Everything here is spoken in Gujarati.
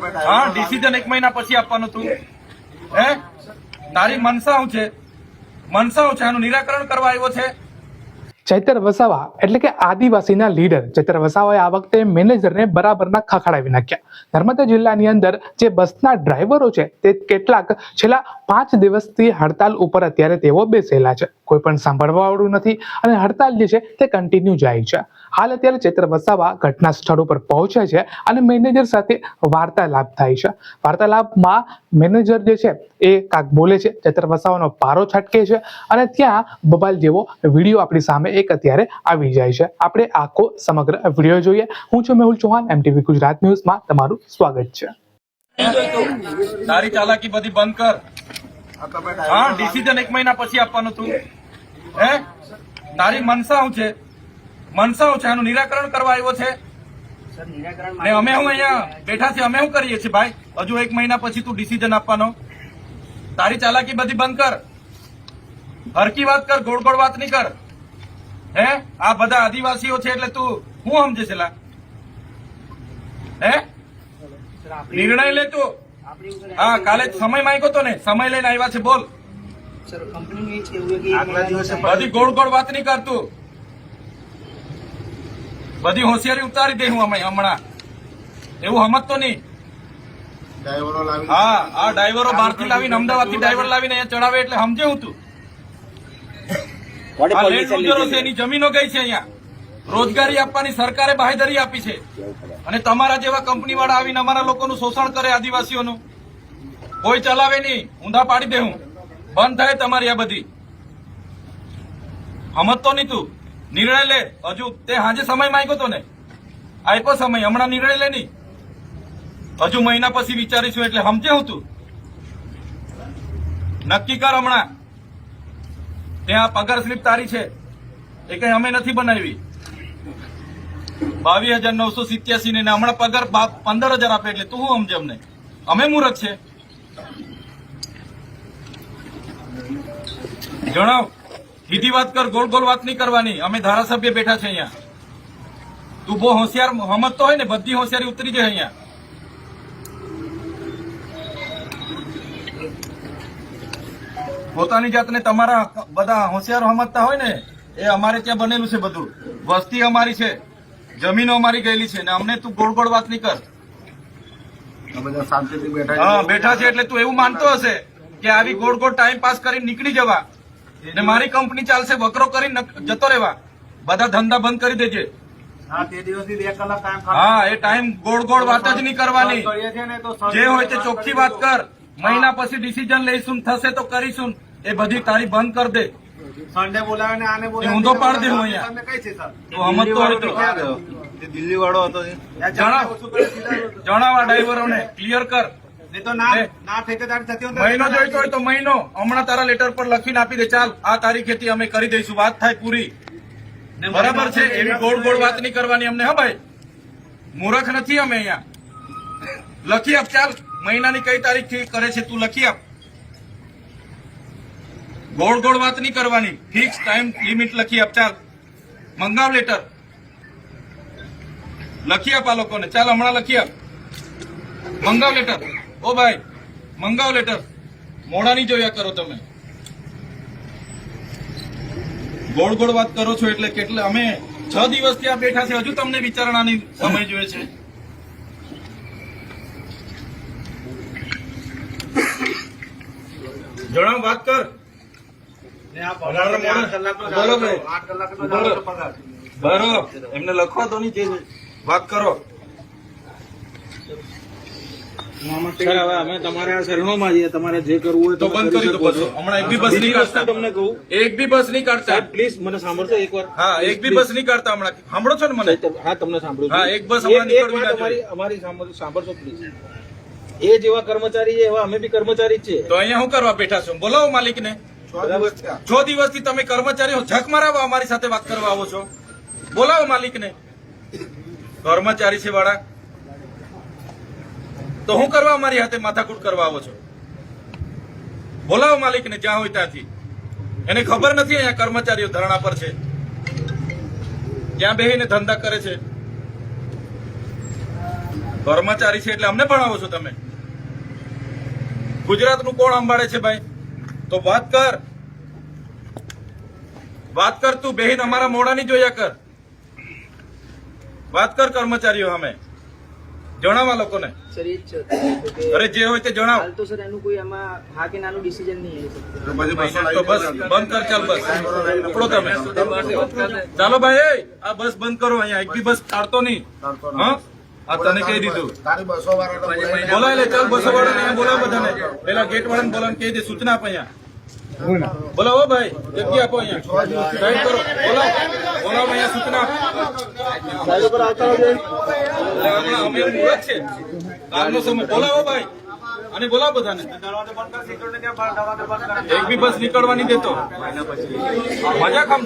હા ડિસિઝન એક મહિના પછી આપવાનું હતું. હે? તારી મનસા છે. મનસા છે, આનું નિરાકરણ કરવા આવ્યો છે. ચૈતર વસાવા એટલે કે આદિવાસીના લીડર. ચૈતર વસાવાએ આ વખતે મેનેજરને બરાબરના ખખડાવી નાખ્યા. નર્મદા જિલ્લાની અંદર જે બસના ડ્રાઈવરો છે, તે કેટલાક છેલ્લા પાંચ દિવસથી હડતાલ ઉપર અત્યારે તેઓ બેસેલા છે. કોઈ પણ સાંભળવાવાળું નથી અને હડતાલ જે છે, તે કન્ટિન્યુ જાય છે. હાલ અત્યારે ચૈત્ર વસાવા ઘટના સ્થળ ઉપર પહોંચે છે અને મેનેજર સાથે વાર્તાલાપ થાય છે. વાર્તાલાપમાં મેનેજર જે છે એ કાંક બોલે છે, ચૈત્ર વસાવાનો પારો છટકે છે અને ત્યાં બબાલ જેવો વીડિયો આપણી સામે એક અત્યારે આવી જાય છે. આપણે આખો સમગ્ર વીડિયો જોઈએ. હું છું મેહુલ ચૌહાણ એમટીવી ગુજરાત ન્યૂઝમાં તમારું સ્વાગત છે. તારી ચાલાકી બધી બંધ કર. હા ડિસિઝન એક મહિના પછી આપવાનું તું. હે? તારી મનસા શું છે. મનસા શું છે આનું નિરાકરણ કરવા આવ્યો છે. સર ને અમે હું અહીંયા બેઠા છે અમે શું કરીએ છીએ ભાઈ? હજુ એક મહિના પછી તું ડિસિઝન આપવાનો. તારી ચાલાકી બધી બંધ કર. હરકી વાત કર ગોળ ગોળ વાત નહીં કર. હે? આ બધા આદિવાસીઓ છે એટલે તું હું સમજે છે લા? હે? નિર્ણય લે તું. હા કાલે સમય માંગ્યો તો ને. સમય લઈને આવ્યા છે બોલ. સર કંપનીનું એ છે એવું કે એક મહિનાનો time બધી ગોળ ગોળ વાત નહીં કરતું બધી હોશિયારી ઉતારી દે હું અમે હમણાં. એવું સમજતો નહીં. હા આ ડ્રાઈવરો બહારથી લાવીને અમદાવાદથી ડ્રાઈવર લાવીને અહીંયા ચડાવે એટલે સમજે હું તું. છે એની જમીનો ગઈ છે અહીંયા. રોજગારી આપવાની સરકારે બાહેધરી આપી છે. અને તમારા જેવા કંપની વાળા આવીને અમારા લોકોનું શોષણ કરે આદિવાસીઓનું. કોઈ ચલાવે નહીં. ઊંધા પાડી દે હું. બંધ થાય તમારી આ બધી. સમજતો નહીં તું. નિર્ણય લે. હજુ તે હાજે સમય માંગ્યો તો ને. આપ્યો સમય, હમણાં નિર્ણય લે નહીં. હજુ મહિના પછી વિચારીશું એટલે સમજે હું તું. નક્કી કર હમણાં. ત્યાં પગાર સ્લીપ તારી છે. એ કઈ અમે નથી બનાવી. બાવીસ હજાર નવસો સિત્યાસી ને હમણાં પગાર પંદર હજાર આપે એટલે તું શું સમજે અમને? અમે મૂર્ખ છે. જણાવ. સીધી વાત કર ગોળ ગોળ વાત નહીં કરવાની. અમે ધારાસભ્ય બેઠા છે અહીંયા. તું બહુ હોશિયાર સમજતો હોય ને બધી હોશિયારી ઉતરી જાય અહીંયા. પોતાની જાતને તમારા બધા હોશિયાર સમજતા હોય ને એ અમારે ત્યાં બનેલું છે બધું. વસ્તી અમારી છે જમીનો અમારી ગયેલી છે ને અમને તું ગોળ ગોળ વાત નહીં કર. હા બેઠા છે એટલે તું એવું માનતો હશે કે આવી ગોળ ગોળ ટાઈમ પાસ કરીને નીકળી જવા. ને મારી કંપની ચાલશે વકરો કરી જતો રહેવા. બધા ધંધા બંધ કરી દેજે. હા તે દિવસથી બે કલાક ટાઈમ હા એ ટાઈમ ગોળ ગોળ વાત જ નહીં કરવાની. તો જે હોય તે ચોખ્ખી વાત કર. મહિના પછી ડિસિઝન લઈશું થશે તો કરીશું એ બધી તારી બંધ કરી દે. સન્ડે બોલાવે ને આને બોલાવે એ ઊંધો પાડ દે અહીંયા. કઈ છે સર? તું સમજતો હોય તો દિલ્હી વાળો હતો જણાવ. જણાવ આ ડ્રાઈવરોને ક્લિયર કર. તો ના ના મહિનો જોઈતો હોય તો મહિનો. હમણાં તારા લેટર પર લખીને આપી દે. ચાલ આ તારીખેથી અમે કરી દઈશું. વાત થાય પૂરી. બરાબર છે? એવી ગોળ ગોળ વાત નહીં કરવાની અમને હા ભાઈ? મૂર્ખ નથી અમે અહીંયા. લખી આપ ચાલ. મહિનાની કઈ તારીખથી કરે છે તું લખી આપ. ગોળ ગોળ વાત નહીં કરવાની. ફિક્સ ટાઈમ લિમિટ લખી આપ ચાલ. મંગાવ લેટર લખી આપ આ લોકોને. ચાલ હમણાં લખી આપ. મંગાવ લેટર ઓ ભાઈ, મંગાવ લેટર મોડા નહીં જોયા કરો તમે. ગોળ ગોળ વાત કરો છો એટલે કેટલે અમે છ દિવસ ત્યાં બેઠા છે, હજુ તમને વિચારણાની સમય જોઈએ છે. જણાવ, વાત કર. ને આ તો બરોબર. તો તો એમને લખવા દો નહીં જે વાત કરો. સર હવે અમે તમારા શરણોમાં છીએ તમારે જે કરવું હોય તો બંધ કરી દો શકો હમણાં એક બી બસ નહીં કાઢતા. તમને કહું. એક બી બસ નહીં કાઢતા. પ્લીઝ મને સાંભળશો એકવાર. હા એક બી બસ નહીં કાઢતા હમણાં. સાંભળો છો ને મને? હા તમને સાંભળું હા, એક બસ હમણાં એક- એક નીકળવી વાત ના જોઈએ. અમારી અમારી સાંભળશો પ્લીઝ એ જેવા કર્મચારી છે એવા અમે બી કર્મચારી જ છીએ. તો અહીંયા હું કરવા બેઠા છો? બોલાવો માલિકને. છ દિવસથી તમે કર્મચારીઓ ઝક મરાવવા અમારી સાથે વાત કરવા આવો છો. બોલાવો માલિકને. કર્મચારી છે વાળા. તો હું કરવા અમારી હાથે માથાકૂટ કરવા આવો છો? બોલાવો માલિકને, જ્યાં હોય ત્યાંથી. એને ખબર નથી અહીંયા કર્મચારીઓ ધરણા પર છે. ત્યાં બેહીને ધંધા કરે છે. કર્મચારી છે એટલે અમને ભણાવો છો તમે. ગુજરાતનું કોણ અંબાડે છે ભાઈ? તો વાત કર. વાત કર તું બેહીન અમારા મોડાની જોયા કર. વાત કર કર્મચારીઓ અમે જણાવવા લોકોને. અરે જે હોય તે જણાવો. હાલ તો સર એનું કોઈ આમાં હા કે નાનું ડિસિઝન નહીં તો બસ બંધ કર ચાલ બસ. ઉપડો તમે. ચાલો ભાઈ એ, આ બસ બંધ કરો અહીંયા. એક બી બસ કાઢતો નહીં. હા? આ તને કહી દીધું. તારી બોલાય. લે ચાલ બસો વાળા ને બોલાવ બધાને. પેલા ગેટ વાળાને બોલાવ કહી દે સૂચના આપ અહીંયા. બોલાવો ભાઈ જગ્યા આપો અહીંયા. સાઈડ કરો. બોલાવો. બોલાવો અહીંયા સૂચના મુહૂર્ત છે. સમય બોલાવો ભાઈ. અને બોલાવો બધાને. એક બી બસ નીકળવાની દેતો. મજા ખામ